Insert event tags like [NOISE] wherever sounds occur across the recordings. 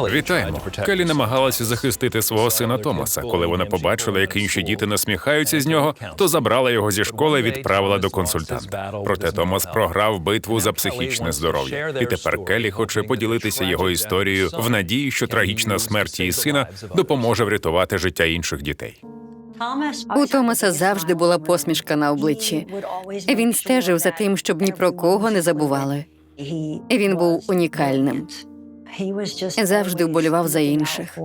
Вітаємо. Келі намагалася захистити свого сина Томаса. Коли вона побачила, як інші діти насміхаються з нього, то забрала його зі школи і відправила до консультанта. Проте Томас програв битву за психічне здоров'я. І тепер Келі хоче поділитися його історією в надії, що трагічна смерть її сина допоможе врятувати життя інших дітей. У Томаса завжди була посмішка на обличчі. Він стежив за тим, щоб ні про кого не забували. Він був унікальним. Завжди вболівав за інших.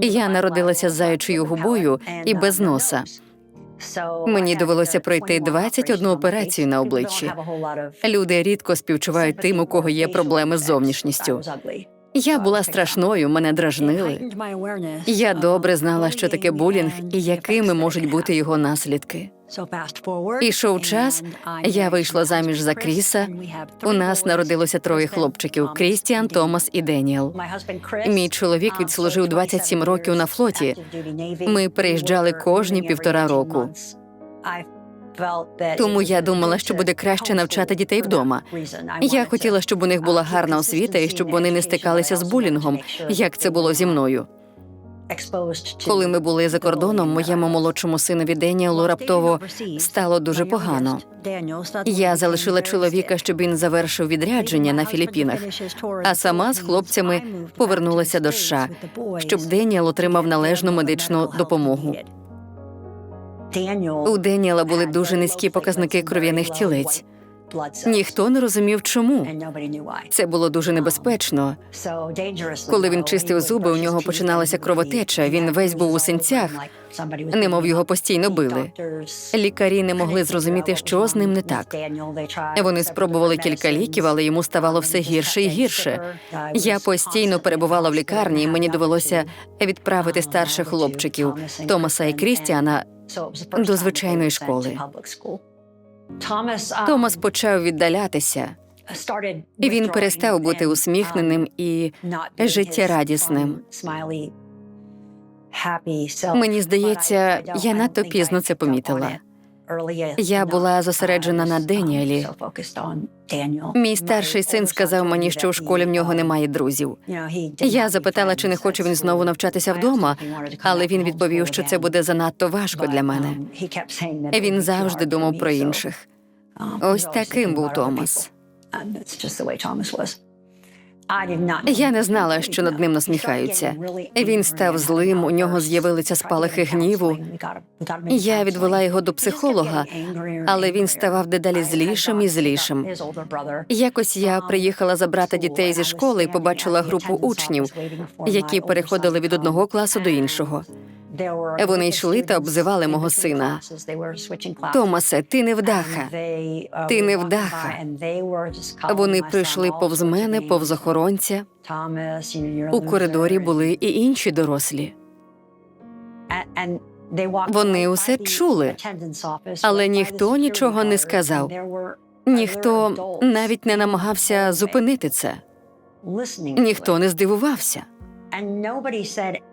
Я народилася з заячою губою і без носа. Мені довелося пройти 21 операцію на обличчі. Люди рідко співчувають тим, у кого є проблеми з зовнішністю. Я була страшною, мене дражнили. Я добре знала, що таке булінг і якими можуть бути його наслідки. Ішов час, я вийшла заміж за Кріса. У нас народилося троє хлопчиків: Крістіан, Томас і Деніел. Мій чоловік відслужив 27 років на флоті. Ми переїжджали кожні півтора року. Тому я думала, що буде краще навчати дітей вдома. Я хотіла, щоб у них була гарна освіта і щоб вони не стикалися з булінгом, як це було зі мною. Коли ми були за кордоном, моєму молодшому синові Деніелу раптово стало дуже погано. Я залишила чоловіка, щоб він завершив відрядження на Філіппінах, а сама з хлопцями повернулася до США, щоб Деніел отримав належну медичну допомогу. У Деніела були дуже низькі показники кров'яних тілець. Ніхто не розумів, чому. Це було дуже небезпечно. Коли він чистив зуби, у нього починалася кровотеча. Він весь був у синцях, немов його постійно били. Лікарі не могли зрозуміти, що з ним не так. Вони спробували кілька ліків, але йому ставало все гірше і гірше. Я постійно перебувала в лікарні, і мені довелося відправити старших хлопчиків Томаса і Крістіана до звичайної школи. Томас почав віддалятися. і він перестав бути усміхненим і життєрадісним. мені здається, я надто пізно це помітила. Я була зосереджена на Деніелі. Мій старший син сказав мені, що у школі в нього немає друзів. Я запитала, чи не хоче він знову навчатися вдома, але він відповів, що це буде занадто важко для мене. Він завжди думав про інших. Ось таким був Томас. Я не знала, що над ним насміхаються. Він став злим, у нього з'явилися спалахи гніву. Я відвела його до психолога, але він ставав дедалі злішим і злішим. Якось я приїхала забрати дітей зі школи і побачила групу учнів, які переходили від одного класу до іншого. Вони йшли та обзивали мого сина. Томасе, ти невдаха. Ти невдаха. Вони прийшли повз мене, повз охоронця. У коридорі були і інші дорослі. Вони усе чули, але ніхто нічого не сказав. Ніхто навіть не намагався зупинити це. Ніхто не здивувався.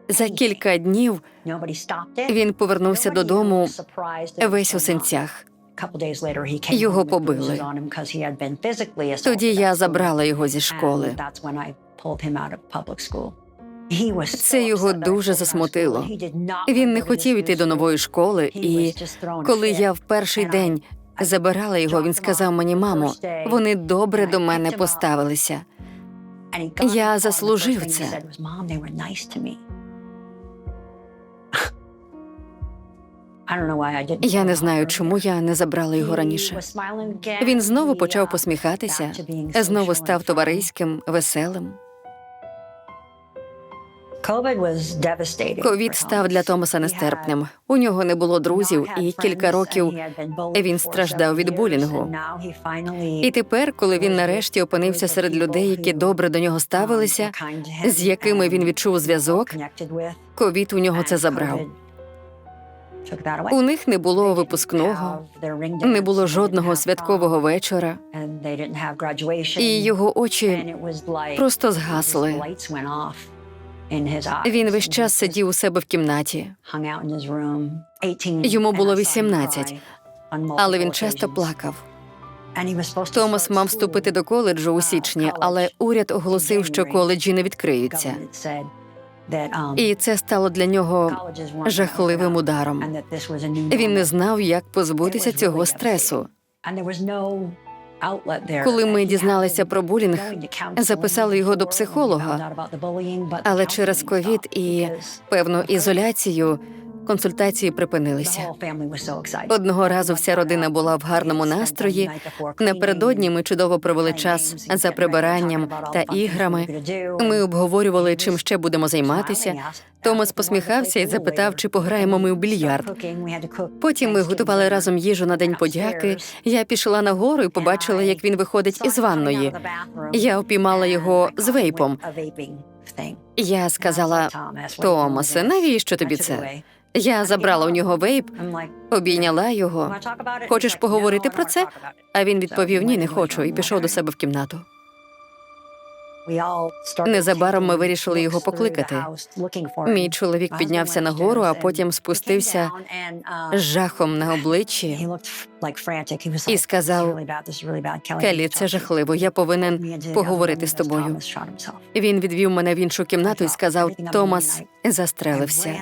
За кілька днів він повернувся додому весь у синцях. Його побили. Тоді я забрала його зі школи. Це його дуже засмутило. Він не хотів іти до нової школи, і коли я в перший день забирала його, він сказав мені, мамо, вони добре до мене поставилися. Я заслужив це. Я не знаю, чому я не забрала його раніше. Він знову почав посміхатися, знову став товариським, веселим. Ковід став для Томаса нестерпним. У нього не було друзів, і кілька років він страждав від булінгу. І тепер, коли він нарешті опинився серед людей, які добре до нього ставилися, з якими він відчув зв'язок, ковід у нього це забрав. У них не було випускного, не було жодного святкового вечора, і його очі просто згасли. Він весь час сидів у себе в кімнаті. Йому було 18, але він часто плакав. Томас мав вступити до коледжу у січні, але уряд оголосив, що коледжі не відкриються. І це стало для нього жахливим ударом. Він не знав, як позбутися цього стресу. Коли ми дізналися про булінг, записали його до психолога, але через ковід і певну ізоляцію консультації припинилися. Одного разу вся родина була в гарному настрої. Напередодні ми чудово провели час за прибиранням та іграми. Ми обговорювали, чим ще будемо займатися. Томас посміхався і запитав, чи пограємо ми в більярд. Потім ми готували разом їжу на день подяки. Я пішла нагору і побачила, як він виходить із ванної. Я опіймала його з вейпом. Я сказала: Томасе, навіщо тобі це? Я забрала у нього вейп, обійняла його. Хочеш поговорити про це? А він відповів: Ні, не хочу, і пішов до себе в кімнату. Незабаром ми вирішили його покликати. Мій чоловік піднявся нагору, а потім спустився з жахом на обличчі. і сказав Келі, це жахливо. Я повинен поговорити з тобою. Він відвів мене в іншу кімнату і сказав: Томас застрелився.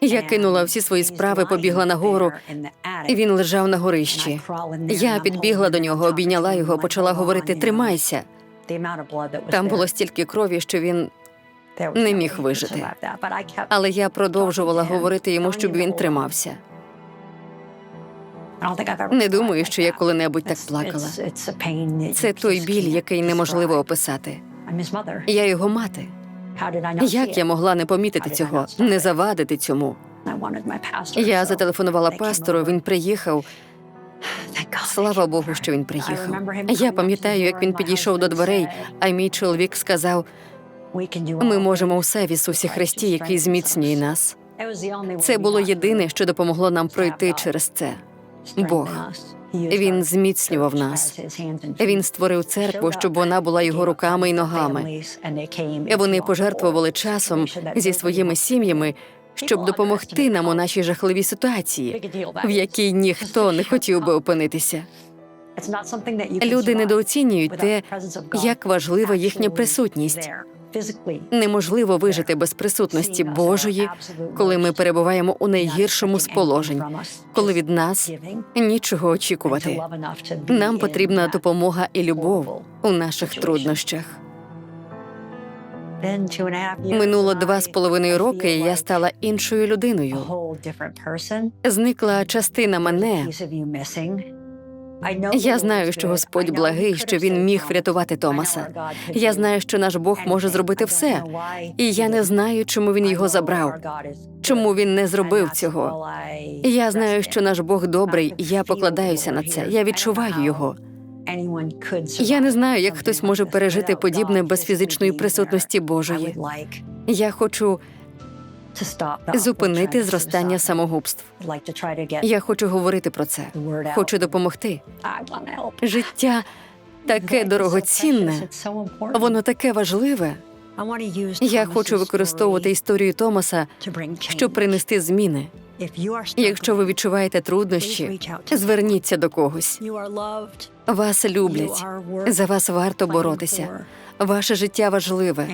Я кинула всі свої справи, побігла нагору. І він лежав на горищі. Я підбігла до нього, обійняла його, почала говорити: Тримайся. Там було стільки крові, що він не міг вижити. Але я продовжувала говорити йому, щоб він тримався. Не думаю, що я коли-небудь так плакала. Це той біль, який неможливо описати. Я його мати. Як я могла не помітити цього, не завадити цьому? Я зателефонувала пастору. Він приїхав. Слава Богу, що він приїхав. Я пам'ятаю, як він підійшов до дверей, а мій чоловік сказав: ми можемо все в Ісусі Христі, який зміцнює нас. Це було єдине, що допомогло нам пройти через це. Бог. Він зміцнював нас. Він створив церкву, щоб вона була його руками і ногами. Вони пожертвували часом зі своїми сім'ями, щоб допомогти нам у нашій жахливій ситуації, в якій ніхто не хотів би опинитися. Люди недооцінюють те, як важлива їхня присутність. Неможливо вижити без присутності Божої, коли ми перебуваємо у найгіршому з положень, коли від нас нічого очікувати. Нам потрібна допомога і любов у наших труднощах. Минуло два з половиною роки, і я стала іншою людиною. Зникла частина мене. Я знаю, що Господь благий, що він міг врятувати Томаса. Я знаю, що наш Бог може зробити все, і я не знаю, чому він його забрав, чому він не зробив цього. Я знаю, що наш Бог добрий, і я покладаюся на це. Я відчуваю його. Я не знаю, як хтось може пережити подібне без фізичної присутності Божої. Я хочу зупинити зростання самогубств. Я хочу говорити про це. Хочу допомогти. Життя таке дорогоцінне, воно таке важливе. Я хочу використовувати історію Томаса, щоб принести зміни. Якщо ви відчуваєте труднощі, зверніться до когось. Вас люблять. За вас варто боротися. Ваше життя важливе.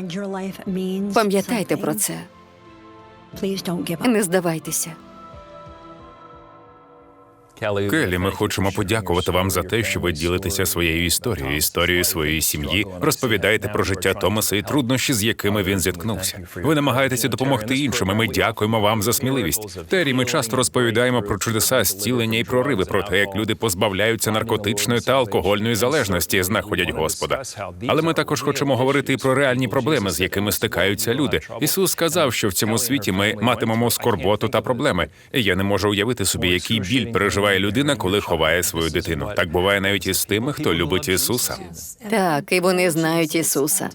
Пам'ятайте про це. Не здавайтеся. Келі, ми хочемо подякувати вам за те, що ви ділитеся своєю історією, історією своєї сім'ї, розповідаєте про життя Томаса і труднощі, з якими він зіткнувся. Ви намагаєтеся допомогти іншим. і Ми дякуємо вам за сміливість. Террі, ми часто розповідаємо про чудеса, зцілення і прориви, про те, як люди позбавляються наркотичної та алкогольної залежності, знаходять Господа. Але ми також хочемо говорити і про реальні проблеми, з якими стикаються люди. Ісус сказав, що в цьому світі ми матимемо скорботу та проблеми. І я не можу уявити собі, який біль переживає людина, коли ховає свою дитину. Так буває навіть із тими, хто любить Ісуса. Так, і вони знають Ісуса.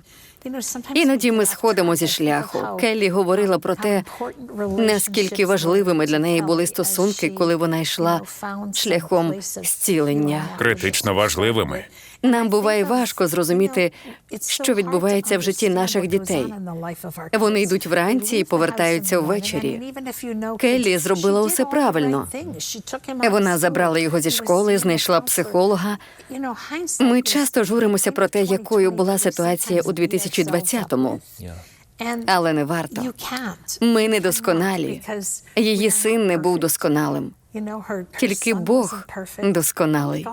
Іноді ми сходимо зі шляху. Келлі говорила про те, наскільки важливими для неї були стосунки, коли вона йшла шляхом зцілення. Критично важливими. Нам буває важко зрозуміти, що відбувається в житті наших дітей. Вони йдуть вранці і повертаються ввечері. Келлі зробила усе правильно. Вона забрала його зі школи, знайшла психолога. Ми часто журимося про те, якою була ситуація у 2020-му. Але не варто. Ми недосконалі. Її син не був досконалим. Тільки Бог досконалий.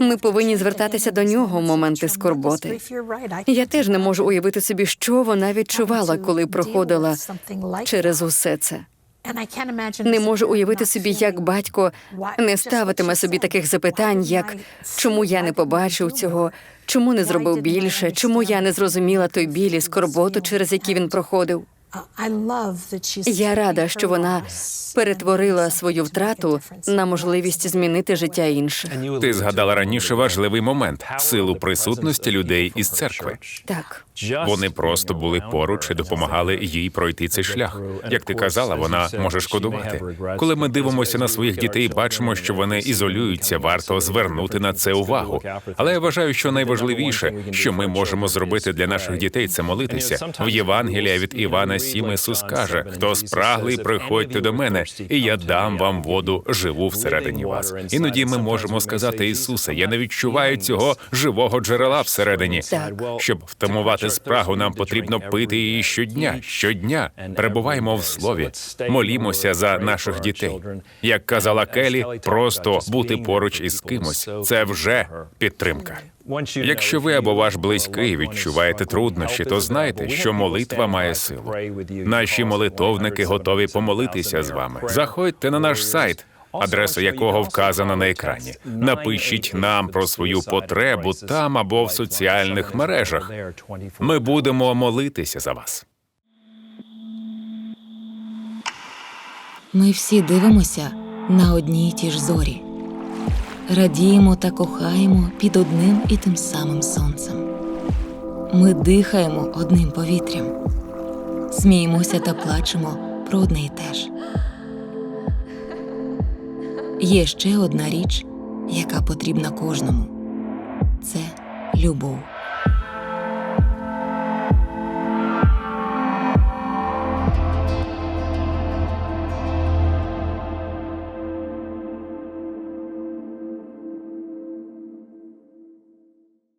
Ми повинні звертатися до нього в моменти скорботи. Я теж не можу уявити собі, що вона відчувала, коли проходила через усе це. Не можу уявити собі, як батько не ставитиме собі таких запитань, як чому я не побачив цього, чому не зробив більше, чому я не зрозуміла той біль і скорботу, через які він проходив. Я рада, що вона перетворила свою втрату на можливість змінити життя інших. Ти згадала раніше важливий момент силу присутності людей із церкви. Так, Вони просто були поруч і допомагали їй пройти цей шлях. Як ти казала, вона може шкодувати. Коли ми дивимося на своїх дітей, і бачимо, що вони ізолюються, варто звернути на це увагу. Але я вважаю, що найважливіше, що ми можемо зробити для наших дітей, це молитися. В Євангелія від Івана 7 Ісус каже: хто спраглий, приходьте до мене, і я дам вам воду живу всередині вас. Іноді ми можемо сказати Ісусе, я не відчуваю цього живого джерела всередині. Так. Щоб втамувати спрагу, нам потрібно пити її щодня. Щодня перебуваємо в слові, молімося за наших дітей. Як казала Келі, просто бути поруч із кимось це вже підтримка. Якщо ви або ваш близький відчуваєте труднощі, то знайте, що молитва має силу. Наші молитовники готові помолитися з вами. Заходьте на наш сайт. Адреса якого вказана на екрані. Напишіть нам про свою потребу там або в соціальних мережах. Ми будемо молитися за вас. Ми всі дивимося на одні й ті ж зорі, радіємо та кохаємо під одним і тим самим сонцем. Ми дихаємо одним повітрям, сміємося та плачемо про одне й те ж. Є ще одна річ, яка потрібна кожному це любов.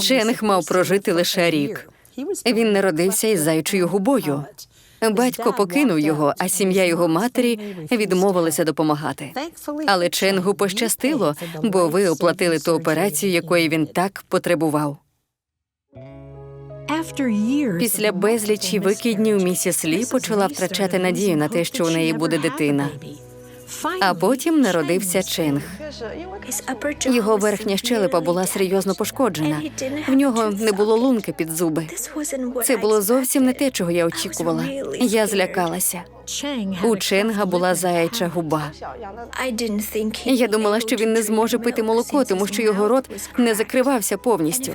Ченг мав прожити лише рік. Він народився із заячою губою. Батько покинув його, а сім'я його матері відмовилася допомагати. Але Ченгу пощастило, бо ви оплатили ту операцію, якої він так потребував. Після безлічі викиднів місіс Лі почала втрачати надію на те, що у неї буде дитина. А потім народився Ченг. Його верхня щелепа була серйозно пошкоджена. В нього не було лунки під зуби. Це було зовсім не те, чого я очікувала. Я злякалася. У Ченга була заяча губа. Я думала, що він не зможе пити молоко, тому що його рот не закривався повністю.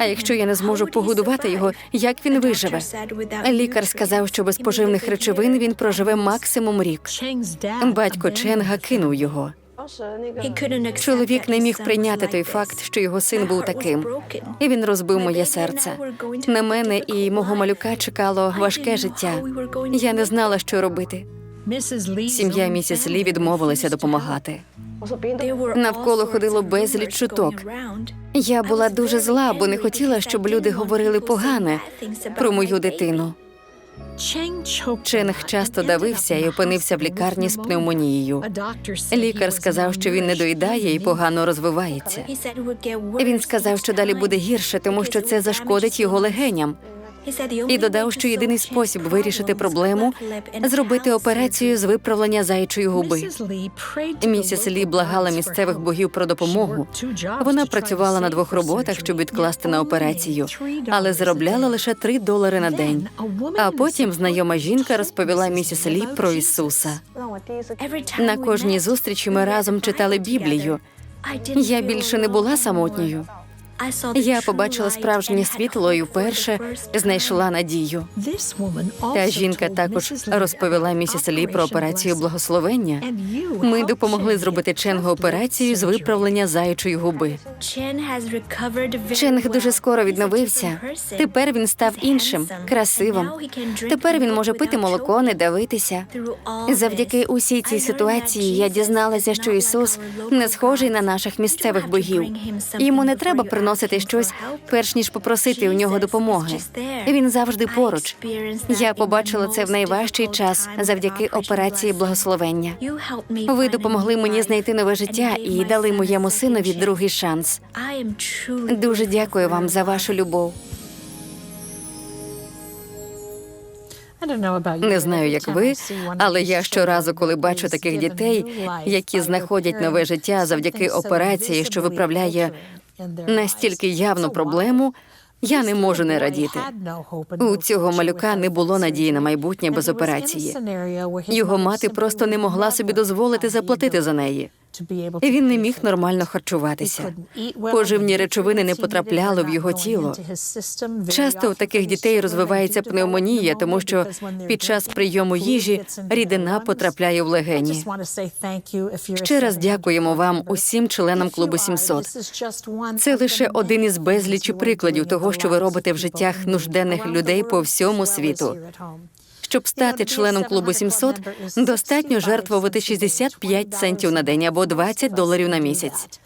А якщо я не зможу погодувати його, як він виживе? Лікар сказав, що без поживних речовин він проживе максимум рік. Батько Ченга кинув його. Чоловік не міг прийняти той факт, що його син був таким. І він розбив моє серце. На мене і мого малюка чекало важке життя. Я не знала, що робити. Сім'я місіс Лі відмовилася допомагати. Навколо ходило безліч чуток. Я була дуже зла, бо не хотіла, щоб люди говорили погане про мою дитину. Ченг часто давився і опинився в лікарні з пневмонією. Лікар сказав, що він не доїдає і погано розвивається. Він сказав, що далі буде гірше, тому що це зашкодить його легеням. І додав, що єдиний спосіб вирішити проблему зробити операцію з виправлення заячої губи. Місіс Лі благала місцевих богів про допомогу. Вона працювала на двох роботах, щоб відкласти на операцію, але заробляла лише три долари на день. А потім знайома жінка розповіла місіс Лі про Ісуса. На кожній зустрічі ми разом читали Біблію. Я більше не була самотньою. Я побачила справжнє світло і вперше знайшла надію. Та жінка також розповіла місіс Лі про операцію благословення. Ми допомогли зробити Ченгу операцію з виправлення заячої губи. Ченг дуже скоро відновився. Тепер він став іншим, красивим. Тепер він може пити молоко, не давитися. Завдяки усій цій ситуації я дізналася, що Ісус не схожий на наших місцевих богів. Йому не треба приносити щось, перш ніж попросити у нього допомоги. Він завжди поруч. Я побачила це в найважчий час завдяки операції благословення. Ви допомогли мені знайти нове життя і дали моєму синові другий шанс. Дуже дякую вам за вашу любов. Не знаю, як ви, але я щоразу, коли бачу таких дітей, які знаходять нове життя завдяки операції, що виправляє настільки явну проблему, я не можу не радіти. У цього малюка не було надії на майбутнє без операції. Його мати просто не могла собі дозволити заплатити за неї. Він не міг нормально харчуватися. Поживні речовини не потрапляли в його тіло. Часто у таких дітей розвивається пневмонія, тому що під час прийому їжі рідина потрапляє в легені. Ще раз дякуємо вам усім членам клубу 700. Це лише один із безлічі прикладів того, що ви робите в життях нужденних людей по всьому світу. Щоб стати членом клубу 700, достатньо жертвувати 65 центів на день або 20 доларів на місяць.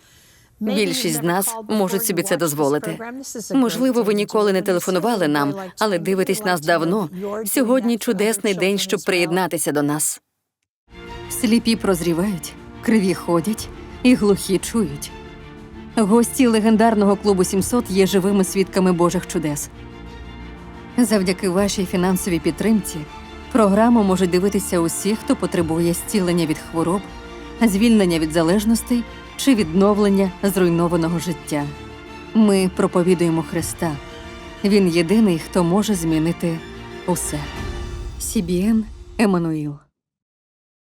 Більшість з нас можуть собі це дозволити. Можливо, ви ніколи не телефонували нам, але дивитесь нас давно. Сьогодні чудесний день, щоб приєднатися до нас. Сліпі прозрівають, криві ходять і глухі чують. Гості легендарного клубу 700 є живими свідками Божих чудес. Завдяки вашій фінансовій підтримці програму можуть дивитися усі, хто потребує зцілення від хвороб, звільнення від залежностей чи відновлення зруйнованого життя. Ми проповідуємо Христа. Він єдиний, хто може змінити усе. Сібіен Еммануїл.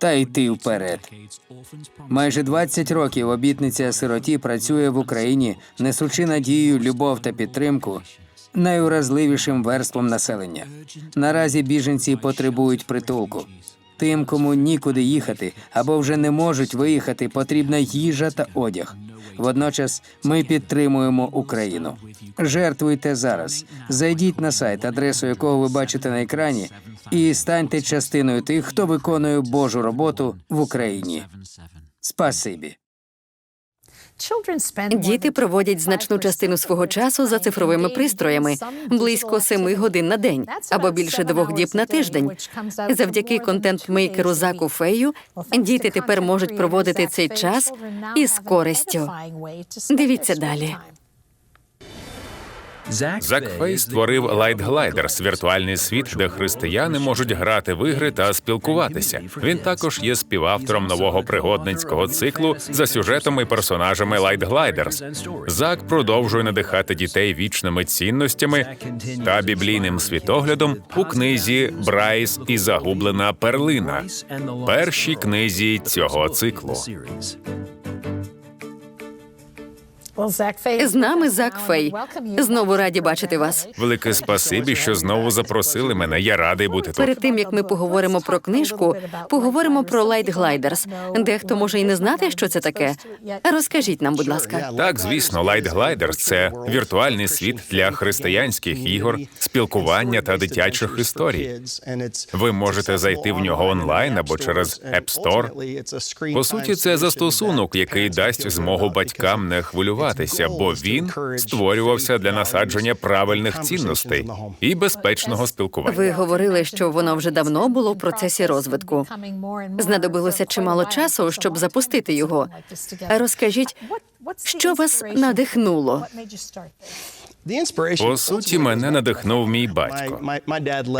та йти вперед. Майже 20 років обітниця сироті працює в Україні, несучи надію, любов та підтримку найуразливішим верством населення. Наразі біженці потребують притулку. Тим, кому нікуди їхати або вже не можуть виїхати, потрібна їжа та одяг. Водночас ми підтримуємо Україну. Жертвуйте зараз. Зайдіть на сайт, адресу якого ви бачите на екрані, і станьте частиною тих, хто виконує Божу роботу в Україні. Спасибі. Діти проводять значну частину свого часу за цифровими пристроями близько семи годин на день або більше двох діб на тиждень. Завдяки контент-мейкеру Заку Фею діти тепер можуть проводити цей час із користю. Дивіться далі. Зак Фей створив Light Gliders – віртуальний світ, де християни можуть грати в ігри та спілкуватися. Він також є співавтором нового пригодницького циклу за сюжетами і персонажами Light Gliders. Зак продовжує надихати дітей вічними цінностями та біблійним світоглядом у книзі Брайс і загублена перлина, першій книзі цього циклу. З нами Зак Фей. Знову раді бачити вас. Велике спасибі, що знову запросили мене. Я радий бути тут. Перед тим як ми поговоримо про книжку, поговоримо про Light Gliders. Дехто може і не знати, що це таке. Розкажіть нам, будь ласка. Так, звісно, Light Gliders – це віртуальний світ для християнських ігор, спілкування та дитячих історій. Ви можете зайти в нього онлайн або через App Store. По суті, це застосунок, який дасть змогу батькам не хвилюватися, бо він створювався для насадження правильних цінностей і безпечного спілкування. Ви говорили, що воно вже давно було в процесі розвитку. Знадобилося чимало часу, щоб запустити його. Розкажіть, що вас надихнуло? По суті, мене надихнув мій батько.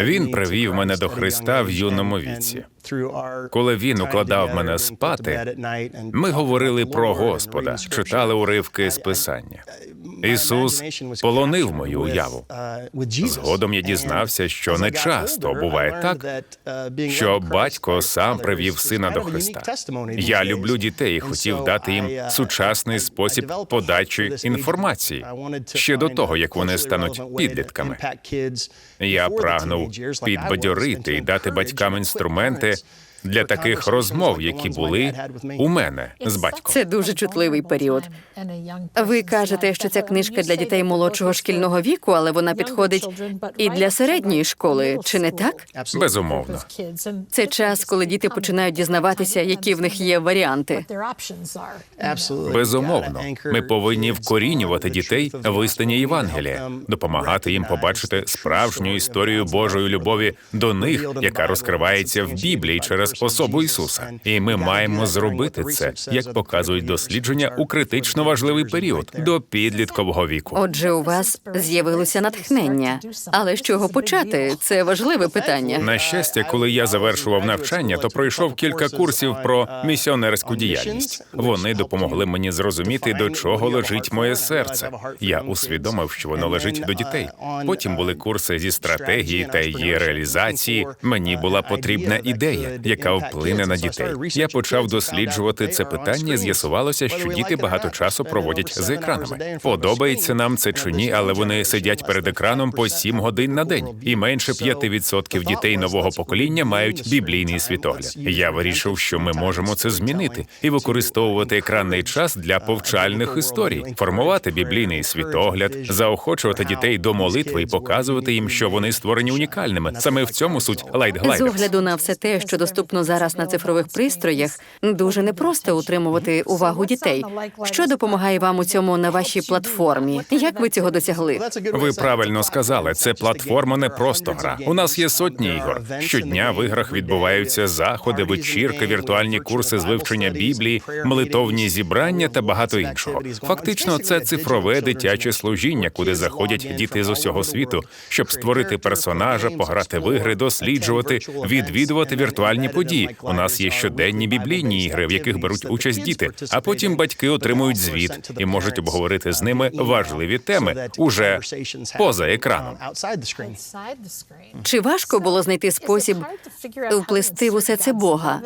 Він привів мене до Христа в юному віці. Коли він укладав мене спати, ми говорили про Господа, читали уривки з Писання. Ісус полонив мою уяву. Згодом я дізнався, що не часто буває так, що батько сам привів сина до Христа. Я люблю дітей і хотів дати їм сучасний спосіб подачі інформації ще до того, як вони стануть підлітками. Я прагнув підбадьорити і дати батькам інструменти Yeah. Для таких розмов, які були у мене з батьком. Це дуже чутливий період. Ви кажете, що ця книжка для дітей молодшого шкільного віку, але вона підходить і для середньої школи, чи не так? Безумовно. Це час, коли діти починають дізнаватися, які в них є варіанти. Безумовно, ми повинні вкорінювати дітей в істині Євангелія, допомагати їм побачити справжню історію Божої любові до них, яка розкривається в Біблії через особу Ісуса. І ми маємо зробити це, як показують дослідження, у критично важливий період до підліткового віку. Отже, у вас з'явилося натхнення. Але з чого почати? Це важливе питання. На щастя, коли я завершував навчання, то пройшов кілька курсів про місіонерську діяльність. Вони допомогли мені зрозуміти, до чого лежить моє серце. Я усвідомив, що воно лежить до дітей. Потім були курси зі стратегії та її реалізації. Мені була потрібна ідея, яка вплине на дітей. Я почав досліджувати це питання. З'ясувалося, що діти багато часу проводять за екранами. Подобається нам це чи ні, але вони сидять перед екраном по 7 годин на день, і менше 5% дітей нового покоління мають біблійний світогляд. Я вирішив, що ми можемо це змінити і використовувати екранний час для повчальних історій, формувати біблійний світогляд, заохочувати дітей до молитви і показувати їм, що вони створені унікальними. Саме в цьому суть Light З огляду на все те, що доступно зараз на цифрових пристроях, дуже непросто утримувати увагу дітей. Що допомагає вам у цьому на вашій платформі? Як ви цього досягли? Ви правильно сказали, це платформа не просто гра. У нас є сотні ігор. Щодня в іграх відбуваються заходи, вечірки, віртуальні курси з вивчення Біблії, молитовні зібрання та багато іншого. Фактично, це цифрове дитяче служіння, куди заходять діти з усього світу, щоб створити персонажа, пограти в ігри, досліджувати, відвідувати віртуальні події. У нас є щоденні біблійні ігри, в яких беруть участь діти. А потім батьки отримують звіт і можуть обговорити з ними важливі теми уже поза екраном. Чи важко було знайти спосіб вплести в усе це Бога?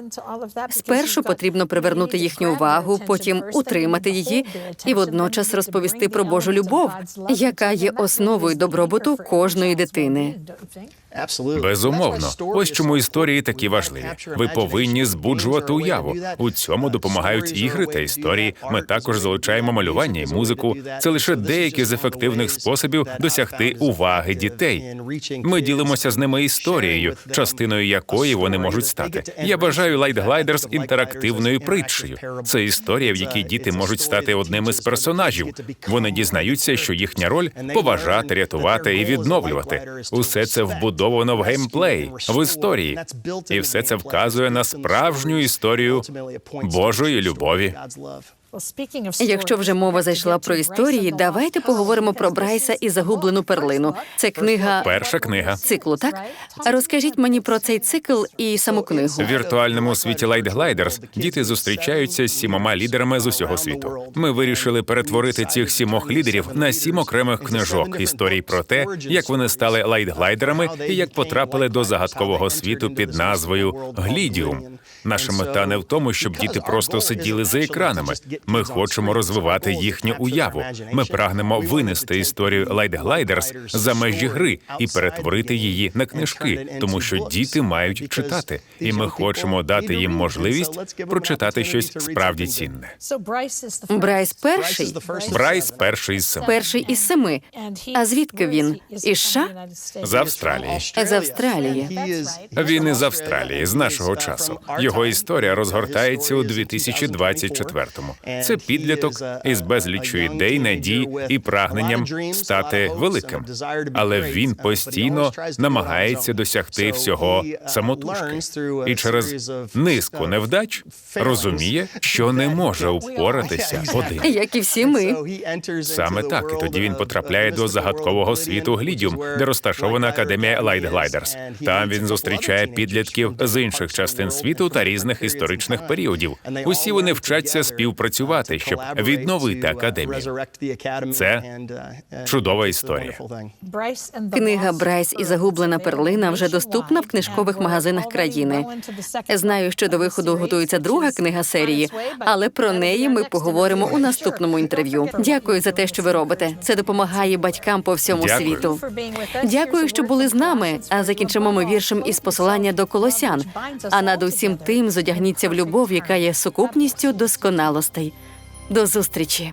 Спершу потрібно привернути їхню увагу, потім утримати її і водночас розповісти про Божу любов, яка є основою добробуту кожної дитини. Безумовно, ось чому історії такі важливі. Ви повинні збуджувати уяву. У цьому допомагають ігри та історії. Ми також залучаємо малювання і музику. Це лише деякі з ефективних способів досягти уваги дітей. Ми ділимося з ними історією, частиною якої вони можуть стати. Я бажаю Light Gliders інтерактивною притчею. Це історія, в якій діти можуть стати одним із персонажів. Вони дізнаються, що їхня роль поважати, рятувати і відновлювати. Усе це вбудовано в геймплей, в історії. І все це вказує на справжню історію Божої любові. Якщо вже мова зайшла про історії, давайте поговоримо про Брайса і загублену перлину. Це книга Перша книга. циклу, так? Розкажіть мені про цей цикл і саму книгу. В віртуальному світі Light Gliders діти зустрічаються з сімома лідерами з усього світу. Ми вирішили перетворити цих сімох лідерів на сім окремих книжок історій про те, як вони стали лайтглайдерами і як потрапили до загадкового світу під назвою Глідіум. Наша мета не в тому, щоб діти просто сиділи за екранами. Ми хочемо розвивати їхню уяву. Ми прагнемо винести історію Light Gliders за межі гри і перетворити її на книжки, тому що діти мають читати, і ми хочемо дати їм можливість прочитати щось справді цінне. Брайс перший, Брайс перший з семи. перший із семи. А звідки він? Із США? з Австралії. З Австралії. Він із Австралії з нашого часу. Його історія розгортається у 2024-му. Це підліток із безліччю ідей, надій і прагненням стати великим. Але він постійно намагається досягти всього самотужки. І через низку невдач розуміє, що не може упоратися [LAUGHS] один. Як і всі ми. Саме так, і тоді він потрапляє до загадкового світу Глідіум, де розташована академія Gliders. Там він зустрічає підлітків з інших частин світу та різних історичних періодів. Усі вони вчаться співпрацювати, щоб відновити академію. Це чудова історія. Книга Брайс і загублена перлина вже доступна в книжкових магазинах країни. Знаю, що до виходу готується друга книга серії, але про неї ми поговоримо у наступному інтерв'ю. Дякую за те, що ви робите. Це допомагає батькам по всьому Дякую. світу. Дякую, що були з нами. А закінчимо ми віршем із посилання до колосян. А над усім тим зодягніться в любов, яка є сукупністю досконалостей. До зустрічі.